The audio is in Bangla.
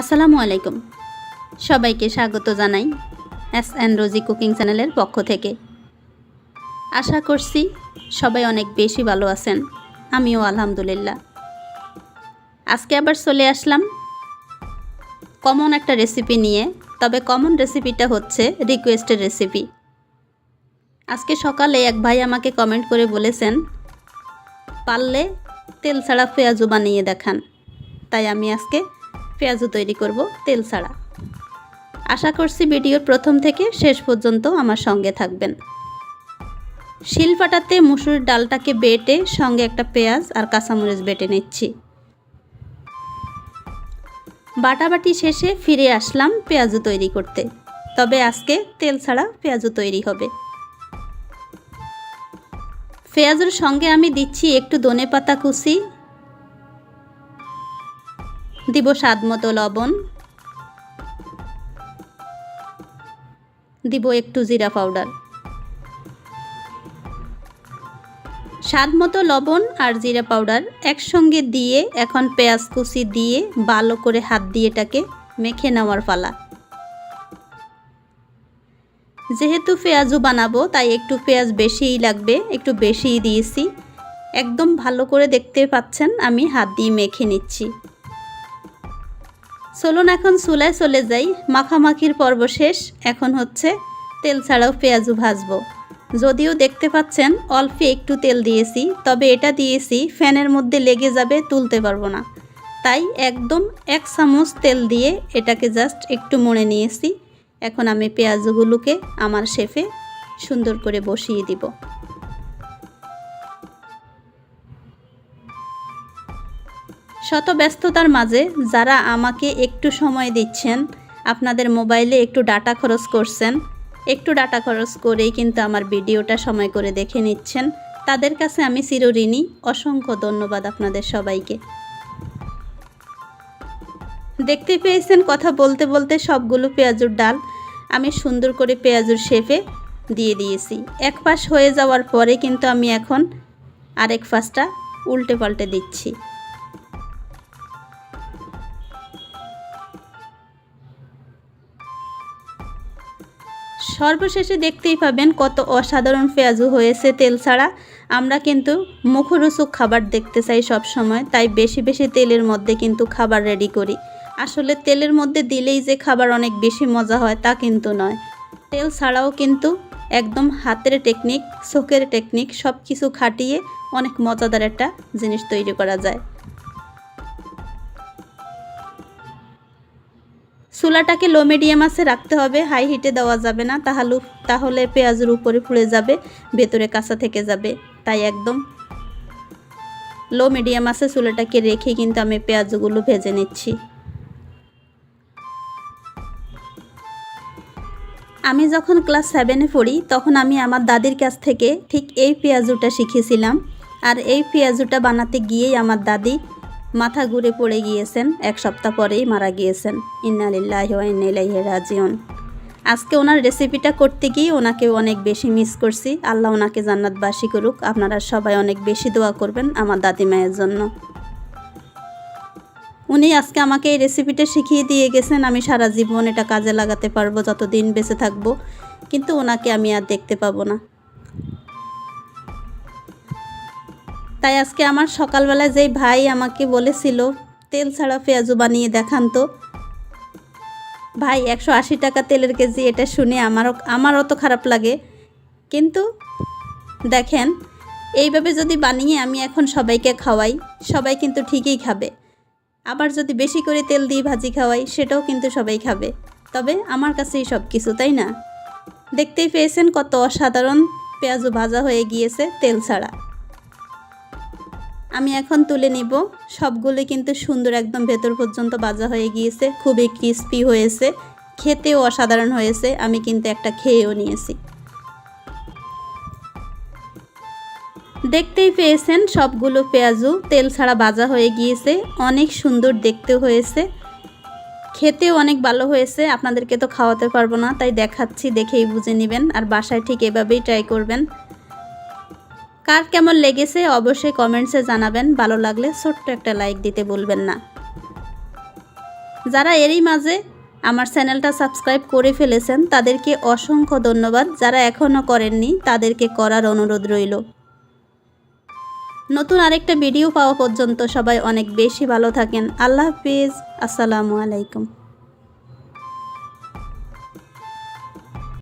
আসসালামু আলাইকুম। সবাইকে স্বাগত জানাই এস এন রোজি কুকিং চ্যানেলের পক্ষ থেকে। আশা করছি সবাই অনেক বেশি ভালো আছেন। আমিও আলহামদুলিল্লাহ। আজকে আবার চলে আসলাম কমন একটা রেসিপি নিয়ে, তবে কমন রেসিপিটা হচ্ছে রিকোয়েস্টের রেসিপি আজকে সকালে এক ভাই আমাকে কমেন্ট করে বলেছেন, পারলে তেল ছাড়া পেঁয়াজু বানিয়ে দেখান। তাই আমি আজকে পেঁয়াজু তৈরি করব তেল ছাড়া। আশা করছি ভিডিওর প্রথম থেকে শেষ পর্যন্ত আমার সঙ্গে থাকবেন। শিলপাটাতে মুসুর ডালটাকে বেটে সঙ্গে একটা পেঁয়াজ আর কাঁচামরিচ বেটে নিচ্ছি। বাটাবাটি শেষে ফিরে আসলাম পেঁয়াজু তৈরি করতে। তবে আজকে তেল ছাড়া পেঁয়াজু তৈরি হবে। পেঁয়াজুর সঙ্গে আমি দিচ্ছি একটু ধনে পাতা কুচি দিব স্বাদ মতো লবণ। দিব একটু জিরা পাউডার। স্বাদ মতো লবণ আর জিরা পাউডার একসঙ্গে দিয়ে এখন পেঁয়াজ কুচি দিয়ে ভালো করে হাত দিয়ে এটাকে মেখে নেওয়ার পালা। যেহেতু পেঁয়াজও বানাবো, তাই একটু পেঁয়াজ বেশিই লাগবে, একটু বেশিই দিয়েছি। একদম ভালো করে দেখতে পাচ্ছেন, আমি হাত দিয়ে মেখে নিচ্ছি। চলুন এখন চুলায় চলে যাই। মাখামাখির পর্ব শেষ। এখন হচ্ছে তেল ছাড়াও পেঁয়াজু ভাজবো। যদিও দেখতে পাচ্ছেন, অল্প একটু তেল দিয়েছি, তবে এটা দিয়েছি, ফ্যানের মধ্যে লেগে যাবে, তুলতে পারব না। তাই একদম এক চামচ তেল দিয়ে এটাকে জাস্ট একটু মনে নিয়েছি। এখন আমি পেঁয়াজগুলোকে আমার শেফে সুন্দর করে বসিয়ে দিব। শত ব্যস্ততার মাঝে যারা আমাকে একটু সময় দিচ্ছেন, আপনাদের মোবাইলে একটু ডাটা খরচ করছেন, একটু ডাটা খরচ করেই কিন্তু আমার ভিডিওটা সময় করে দেখে নিচ্ছেন, তাদের কাছে আমি চিরঋণী। অসংখ্য ধন্যবাদ আপনাদের সবাইকে। দেখতে পেয়েছেন কথা বলতে বলতে সবগুলো পেঁয়াজুর ডাল আমি সুন্দর করে পেঁয়াজুর শেফে দিয়ে দিয়েছি। এক পাশ হয়ে যাওয়ার পরে কিন্তু আমি এখন আরেক পাশটা উল্টে পাল্টে দিচ্ছি। সর্বশেষে দেখতেই পাবেন কত অসাধারণ পেঁয়াজু হয়েছে তেল ছাড়া। আমরা কিন্তু মুখরুচুক খাবার দেখতে চাই সব সময় তাই বেশি বেশি তেলের মধ্যে কিন্তু খাবার রেডি করি। আসলে তেলের মধ্যে দিলেই যে খাবার অনেক বেশি মজা হয় তা কিন্তু নয়। তেল ছাড়াও কিন্তু একদম হাতের টেকনিক চোখের টেকনিক সব কিছু খাটিয়ে অনেক মজাদার একটা জিনিস তৈরি করা যায়। চুলাটাকে লো মিডিয়াম রাখতে হবে, হাই হিটে দেওয়া যাবে না, তাহলে তাহলে পেঁয়াজের উপরে ফুলে যাবে, ভেতরে কাঁচা থেকে যাবে, তাই একদম। লো মিডিয়াম আছে চুলাটাকে রেখে কিন্তু আমি পেঁয়াজগুলো ভেজে নিচ্ছি। আমি যখন ক্লাস সেভেনে পড়ি, তখন আমি আমার দাদির কাছ থেকে ঠিক এই পেঁয়াজুটা শিখেছিলাম, আর এই পেঁয়াজুটা বানাতে গিয়েই আমার দাদি মাথা ঘুরে পড়ে গিয়েছেন। এক সপ্তাহ পরেই মারা গিয়েছেন। ইন্নালিল্লাহ রাজিউন। আজকে ওনার রেসিপিটা করতে গিয়ে ওনাকে অনেক বেশি মিস করছি। আল্লাহ ওনাকে জান্নাতবাসী করুক। আপনারা সবাই অনেক বেশি দোয়া করবেন আমার দাদি মায়ের জন্য। উনি আজকে আমাকে এই রেসিপিটা শিখিয়ে দিয়ে গেছেন, আমি সারা জীবন এটা কাজে লাগাতে পারব, যতদিন বেঁচে থাকব। কিন্তু ওনাকে আমি আর দেখতে পাবো না। তাই আজকে আমার সকালবেলায় যেই ভাই আমাকে বলেছিল, তেল ছাড়া পেঁয়াজু বানিয়ে দেখান তো। ভাই, একশো আশি টাকা তেলের কেজি, এটা শুনে আমারও আমার অত খারাপ লাগে। কিন্তু দেখেন, এইভাবে যদি বানিয়ে আমি এখন সবাইকে খাওয়াই, সবাই কিন্তু ঠিকই খাবে। আবার যদি বেশি করে তেল দিয়ে ভাজি খাওয়াই, সেটাও কিন্তু সবাই খাবে। তবে আমার কাছেই সব কিছু তাই না? দেখতেই পেয়েছেন কত অসাধারণ পেঁয়াজু ভাজা হয়ে গিয়েছে তেল ছাড়া। আমি এখন তুলে নিব। সবগুলো কিন্তু সুন্দর একদম ভেতর পর্যন্ত বাজা হয়ে গিয়েছে, খুবই ক্রিস্পি হয়েছে, খেতেও অসাধারণ হয়েছে, আমি কিন্তু একটা খেয়েও নিয়েছি। দেখতেই পেয়েছেন সবগুলো পেঁয়াজু, তেল ছাড়া ভাজা হয়ে গিয়েছে, অনেক সুন্দর দেখতে হয়েছে। খেতেও অনেক ভালো হয়েছে, আপনাদেরকে তো খাওয়াতে পারব না, তাই দেখাচ্ছি, দেখেই বুঝে নেবেন, আর বাসায় ঠিক এভাবেই ট্রাই করবেন। কার কেমন লেগেছে অবশ্যই কমেন্টসে জানাবেন। ভালো লাগলে ছোট্ট একটা লাইক দিতে বলবেন না। যারা এরই মাঝে আমার চ্যানেলটা সাবস্ক্রাইব করে ফেলেছেন, তাদেরকে অসংখ্য ধন্যবাদ। যারা এখনও করেননি, তাদেরকে করার অনুরোধ রইল। নতুন আরেকটা ভিডিও পাওয়া পর্যন্ত সবাই অনেক বেশি ভালো থাকেন। আল্লাহ হাফিজ। আসসালামু আলাইকুম।